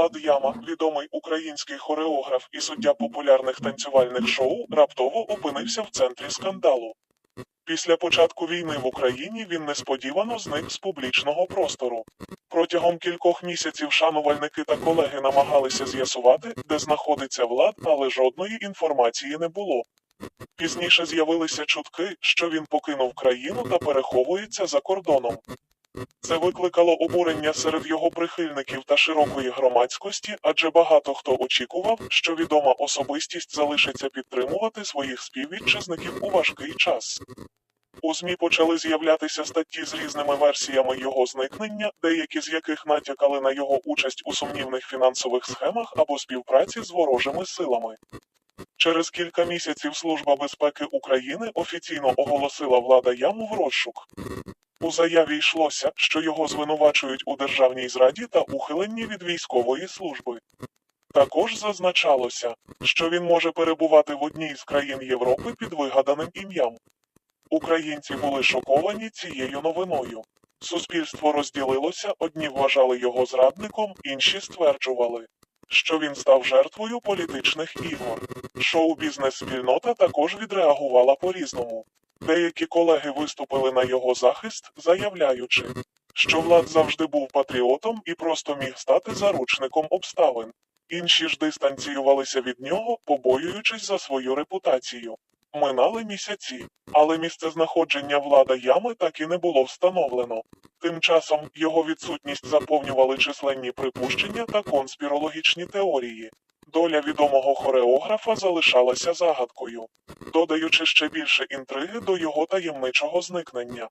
Влад Яма, відомий український хореограф і суддя популярних танцювальних шоу, раптово опинився в центрі скандалу. Після початку війни в Україні він несподівано зник з публічного простору. Протягом кількох місяців шанувальники та колеги намагалися з'ясувати, де знаходиться влад, але жодної інформації не було. Пізніше з'явилися чутки, що він покинув країну та переховується за кордоном. Це викликало обурення серед його прихильників та широкої громадськості, адже багато хто очікував, що відома особистість залишиться підтримувати своїх співвітчизників у важкий час. У ЗМІ почали з'являтися статті з різними версіями його зникнення, деякі з яких натякали на його участь у сумнівних фінансових схемах або співпраці з ворожими силами. Через кілька місяців Служба безпеки України офіційно оголосила влада яму в розшук. У заяві йшлося, що його звинувачують у державній зраді та ухиленні від військової служби. Також зазначалося, що він може перебувати в одній з країн Європи під вигаданим ім'ям. Українці були шоковані цією новиною. Суспільство розділилося, одні вважали його зрадником, інші стверджували, що він став жертвою політичних ігор. Шоу-бізнес-спільнота також відреагувала по-різному. Деякі колеги виступили на його захист, заявляючи, що Влад завжди був патріотом і просто міг стати заручником обставин. Інші ж дистанціювалися від нього, побоюючись за свою репутацію. Минали місяці, але місцезнаходження влада ями так і не було встановлено. Тим часом його відсутність заповнювали численні припущення та конспірологічні теорії. Доля відомого хореографа залишалася загадкою, додаючи ще більше інтриги до його таємничого зникнення.